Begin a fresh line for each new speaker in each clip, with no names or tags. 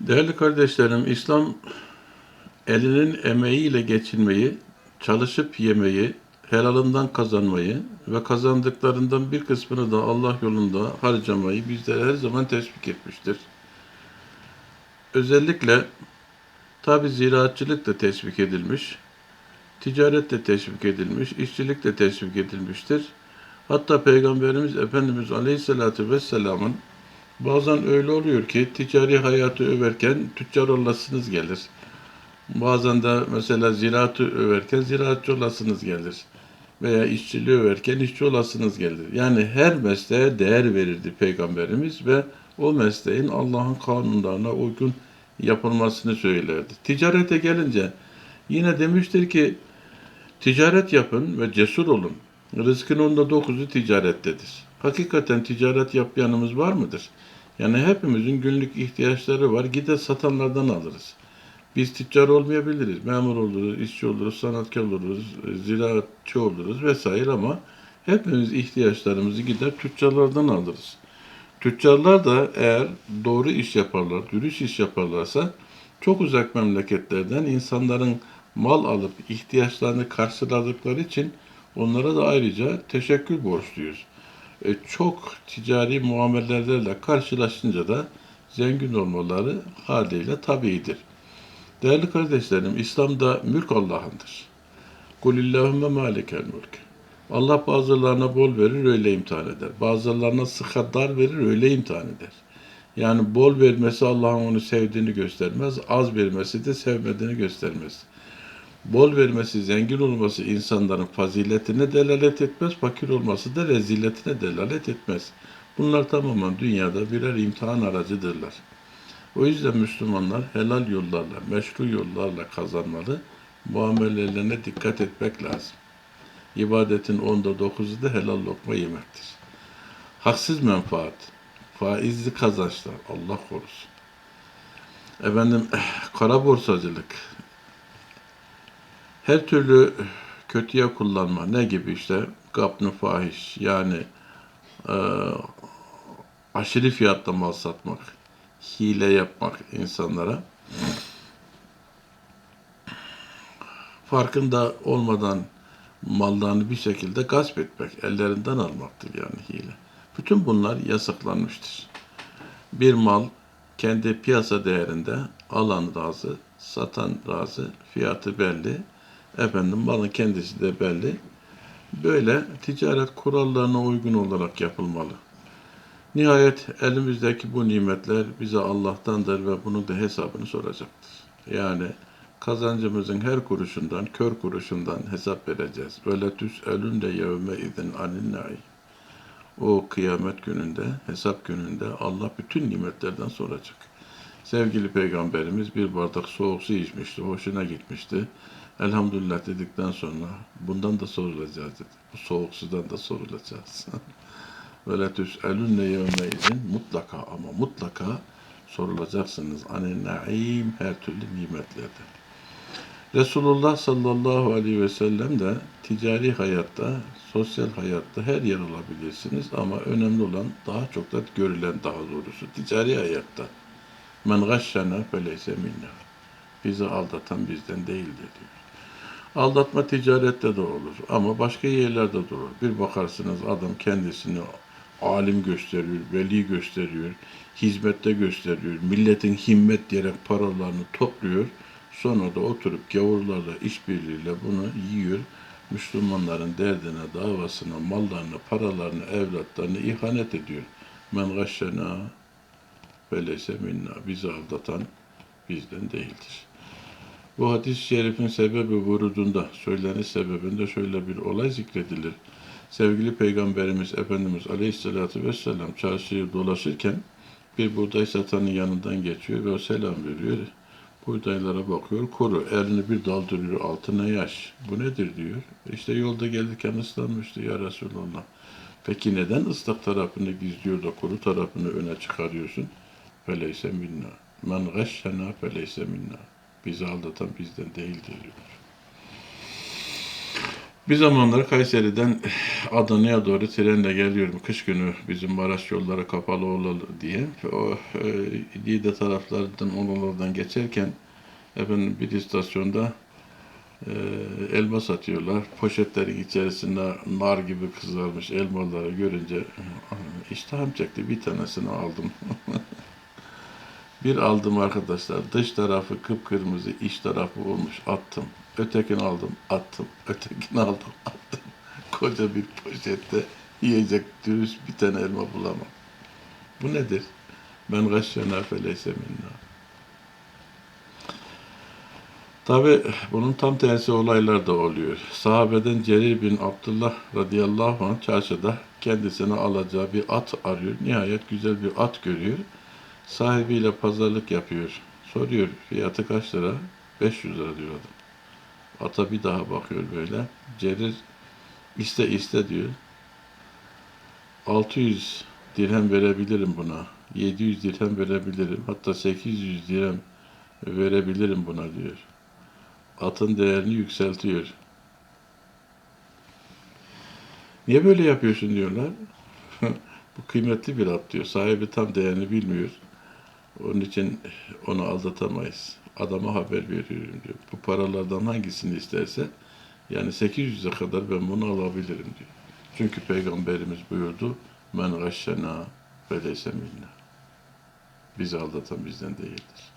Değerli kardeşlerim, İslam elinin emeğiyle geçinmeyi, çalışıp yemeyi, helalından kazanmayı ve kazandıklarından bir kısmını da Allah yolunda harcamayı bizlere her zaman teşvik etmiştir. Özellikle tabi ziraatçılık da teşvik edilmiş, ticaret de teşvik edilmiş, işçilik de teşvik edilmiştir. Hatta Peygamberimiz Efendimiz Aleyhisselatü Vesselam'ın Bazen öyle oluyor ki ticari hayatı överken tüccar olasınız gelir. Bazen de mesela ziraatı överken ziraatçı olasınız gelir. Veya işçiliği överken işçi olasınız gelir. Yani her mesleğe değer verirdi Peygamberimiz ve o mesleğin Allah'ın kanunlarına uygun yapılmasını söylerdi. Ticarete gelince yine demiştir ki ticaret yapın ve cesur olun. Rızkın onda dokuzu ticarettedir. Hakikaten ticaret yapmayanımız var mıdır? Yani hepimizin günlük ihtiyaçları var. Gider satanlardan alırız. Biz tüccar olmayabiliriz. Memur oluruz, işçi oluruz, sanatkar oluruz, ziraatçı oluruz vesaire ama hepimiz ihtiyaçlarımızı gider tüccarlardan alırız. Tüccarlar da eğer doğru iş yaparlar, dürüst iş yaparlarsa çok uzak memleketlerden insanların mal alıp ihtiyaçlarını karşıladıkları için onlara da ayrıca teşekkür borçluyuz. E, çok ticari muamelelerle karşılaşınca da zengin olmaları haliyle tabiidir. Değerli kardeşlerim, İslam'da mülk Allah'ındır. Kulillahümme malikel mülk. Allah bazılarına bol verir, öyle imtihan eder. Bazılarına sıkı dar verir, öyle imtihan eder. Yani bol vermesi Allah'ın onu sevdiğini göstermez, az vermesi de sevmediğini göstermez. Bol vermesi, zengin olması insanların faziletine delalet etmez, fakir olması da reziletine delalet etmez. Bunlar tamamen dünyada birer imtihan aracıdırlar. O yüzden Müslümanlar helal yollarla, meşru yollarla kazanmalı, muamelelerine dikkat etmek lazım. İbadetin onda dokuzu da helal lokma yemektir. Haksız menfaat, faizli kazançlar, Allah korusun. Efendim, kara borsacılık, her türlü kötüye kullanma ne gibi işte gapnı fahiş yani e, aşırı fiyatla mal satmak, hile yapmak insanlara farkında olmadan mallarını bir şekilde gasp etmek, ellerinden almaktır yani hile. Bütün bunlar yasaklanmıştır. Bir mal kendi piyasa değerinde alan razı, satan razı, fiyatı belli, Efendim malın kendisi de belli. Böyle ticaret kurallarına uygun olarak yapılmalı. Nihayet elimizdeki bu nimetler bize Allah'tandır ve bunun da hesabını soracaktır. Yani kazancımızın her kuruşundan, kör kuruşundan hesap vereceğiz. Öyle tüs de yevme idin anin O kıyamet gününde, hesap gününde Allah bütün nimetlerden soracak. Sevgili Peygamberimiz bir bardak soğuk su içmişti, hoşuna gitmişti. Elhamdülillah dedikten sonra bundan da sorulacağız dedi. Bu soğuk sudan da sorulacağız. Böyle tüs'elünne yevme izin mutlaka ama mutlaka sorulacaksınız. Ani naim her türlü nimetlerden. Resulullah sallallahu aleyhi ve sellem de ticari hayatta, sosyal hayatta her yer olabilirsiniz ama önemli olan daha çok da görülen daha doğrusu ticari hayatta. Men gashşena feleyse minna. Bizi aldatan bizden değildir diyor. Aldatma ticarette de olur ama başka yerlerde de olur. Bir bakarsınız adam kendisini alim gösteriyor, veli gösteriyor, hizmette gösteriyor, milletin himmet diyerek paralarını topluyor. Sonra da oturup gavurlarla işbirliğiyle bunu yiyor. Müslümanların derdine, davasına, mallarını, paralarını, evlatlarını ihanet ediyor. Men gashşena veleyse minna. Bizi aldatan bizden değildir. Bu hadis-i şerifin sebebi vurudunda, söyleniş sebebinde şöyle bir olay zikredilir. Sevgili Peygamberimiz Efendimiz Aleyhisselatü Vesselam çarşıyı dolaşırken bir buğday satanın yanından geçiyor ve selam veriyor. Buğdaylara bakıyor, kuru. Elini bir daldırıyor, altına yaş. Bu nedir diyor. İşte yolda gelirken ıslanmıştı ya Resulallah. Peki neden ıslak tarafını gizliyor da kuru tarafını öne çıkarıyorsun? Feleyse minna. Men gashşena feleyse minna. Bizi aldatan bizden değildir diyor. Bir zamanlar Kayseri'den Adana'ya doğru trenle geliyorum. Kış günü bizim Maraş yolları kapalı olalı diye. O e, Niğde taraflarından, oralardan geçerken efendim bir istasyonda e, elma satıyorlar. Poşetlerin içerisinde nar gibi kızarmış elmaları görünce iştahım çekti. Bir tanesini aldım. bir aldım arkadaşlar. Dış tarafı kıpkırmızı, iç tarafı olmuş. Attım. Ötekini aldım, attım. Ötekini aldım, attım. Koca bir poşette yiyecek dürüst bir tane elma bulamam. Bu nedir? Ben gaşşena feleyse minna. Tabi bunun tam tersi olaylar da oluyor. Sahabeden Cerir bin Abdullah radıyallahu anh çarşıda kendisine alacağı bir at arıyor. Nihayet güzel bir at görüyor. Sahibiyle pazarlık yapıyor. Soruyor fiyatı kaç lira? 500 lira diyor adam. Ata bir daha bakıyor böyle. Cerir iste iste diyor. 600 dirhem verebilirim buna. 700 dirhem verebilirim. Hatta 800 dirhem verebilirim buna diyor. Atın değerini yükseltiyor. Niye böyle yapıyorsun diyorlar. Bu kıymetli bir at diyor. Sahibi tam değerini bilmiyor. Onun için onu aldatamayız. Adama haber veriyorum diyor. Bu paralardan hangisini isterse yani 800'e kadar ben bunu alabilirim diyor. Çünkü Peygamberimiz buyurdu. Men gaşşena ve leyse minna. Bizi aldatan bizden değildir.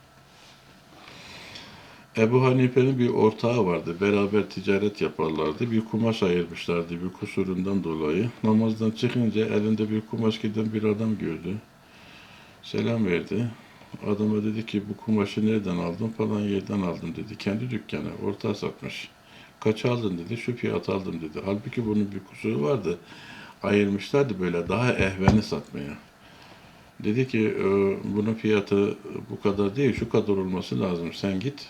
Ebu Hanife'nin bir ortağı vardı. Beraber ticaret yaparlardı. Bir kumaş ayırmışlardı bir kusurundan dolayı. Namazdan çıkınca elinde bir kumaş giden bir adam gördü. Selam verdi. Adama dedi ki bu kumaşı nereden aldın? Falan yerden aldım dedi. Kendi dükkanı. Ortağı satmış. Kaç aldın dedi. Şu fiyat aldım dedi. Halbuki bunun bir kusuru vardı. Ayırmışlardı böyle daha ehveni satmaya. Dedi ki "E, bunun fiyatı bu kadar değil şu kadar olması lazım. Sen git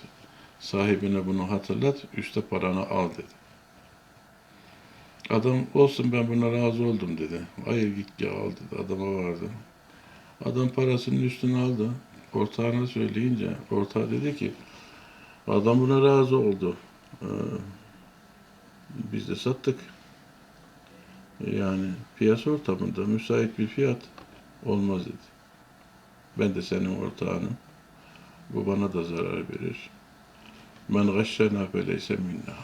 sahibine bunu hatırlat üste paranı al dedi. Adam olsun ben buna razı oldum dedi. Hayır git ya al dedi. Adama vardı. Adam parasının üstünü aldı. Ortağına söyleyince ortağı dedi ki adam buna razı oldu. Ee, biz de sattık. Yani piyasa ortamında müsait bir fiyat olmaz dedi. Ben de senin ortağınım. Bu bana da zarar verir. Men gashşena feleyse minna.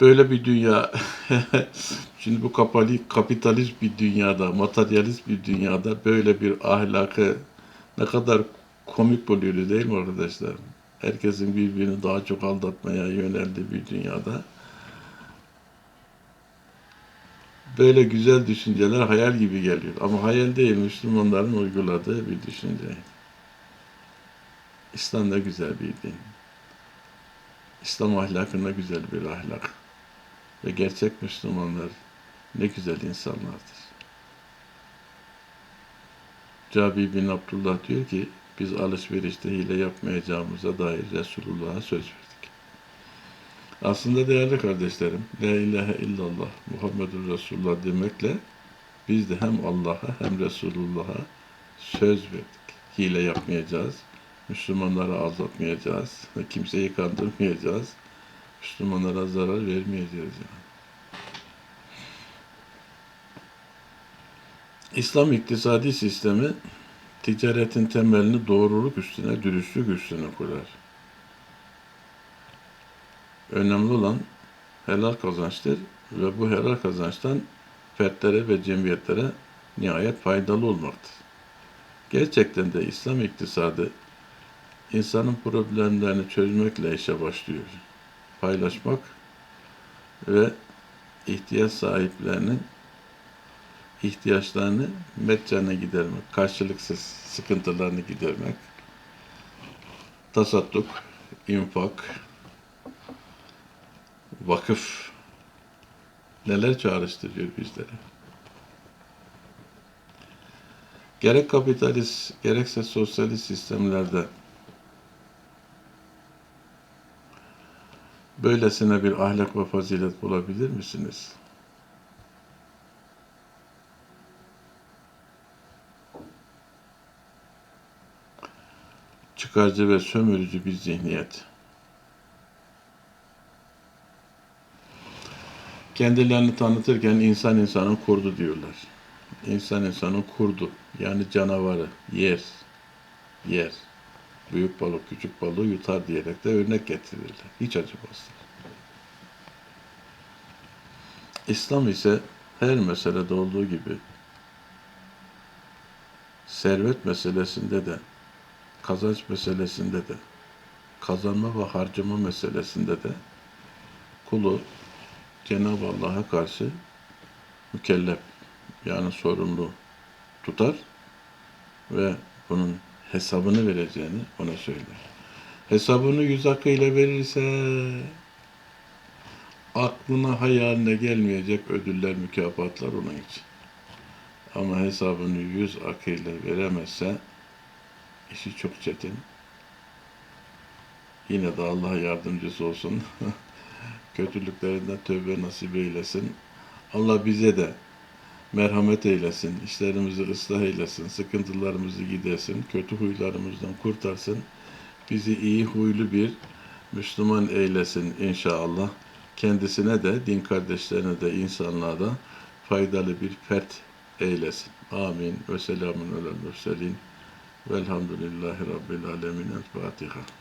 Böyle bir dünya, şimdi bu kapalı, kapitalist bir dünyada, materyalist bir dünyada böyle bir ahlakı ne kadar komik buluyoruz değil mi arkadaşlar? Herkesin birbirini daha çok aldatmaya yöneldiği bir dünyada. Böyle güzel düşünceler hayal gibi geliyor. Ama hayal değil, Müslümanların uyguladığı bir düşünce. İslam ne güzel bir din. İslam ahlakına güzel bir ahlak. Ve gerçek Müslümanlar ne güzel insanlardır. Cabi bin Abdullah diyor ki, biz alışverişte hile yapmayacağımıza dair Resulullah'a söz verdik. Aslında değerli kardeşlerim, La ilahe illallah Muhammedur Resulullah demekle biz de hem Allah'a hem Resulullah'a söz verdik. Hile yapmayacağız, Müslümanları aldatmayacağız, kimseyi kandırmayacağız, Müslümanlara zarar vermeyeceğiz yani. İslam iktisadi sistemi ticaretin temelini doğruluk üstüne, dürüstlük üstüne kurar. Önemli olan helal kazançtır ve bu helal kazançtan fertlere ve cemiyetlere nihayet faydalı olmaktır. Gerçekten de İslam iktisadı insanın problemlerini çözmekle işe başlıyor. Paylaşmak ve ihtiyaç sahiplerinin ihtiyaçlarını meccana gidermek, karşılıksız sıkıntılarını gidermek, tasadduk, infak, vakıf neler çağrıştırıyor bizlere. Gerek kapitalist, gerekse sosyalist sistemlerde böylesine bir ahlak ve fazilet bulabilir misiniz? Çıkarcı ve sömürücü bir zihniyet. Kendilerini tanıtırken insan insanın kurdu diyorlar. İnsan insanın kurdu. Yani canavarı. Yer. Yer. Büyük balık küçük balığı yutar diyerek de örnek getirirler. Hiç acımazlar. İslam ise her meselede olduğu gibi servet meselesinde de kazanç meselesinde de kazanma ve harcama meselesinde de kulu Cenab-ı Allah'a karşı mükellef yani sorumlu tutar ve bunun hesabını vereceğini ona söyler. Hesabını yüz hakkıyla verirse aklına hayaline gelmeyecek ödüller, mükafatlar onun için. Ama hesabını yüz akıyla veremezse işi çok çetin. Yine de Allah yardımcısı olsun. Kötülüklerinden tövbe nasip eylesin. Allah bize de merhamet eylesin, işlerimizi ıslah eylesin, sıkıntılarımızı gidersin, kötü huylarımızdan kurtarsın. Bizi iyi huylu bir Müslüman eylesin inşallah. Kendisine de, din kardeşlerine de, insanlığa da faydalı bir fert eylesin. Amin. Ve selamun alel mürselin. Velhamdülillahi Rabbil alemin. El Fatiha.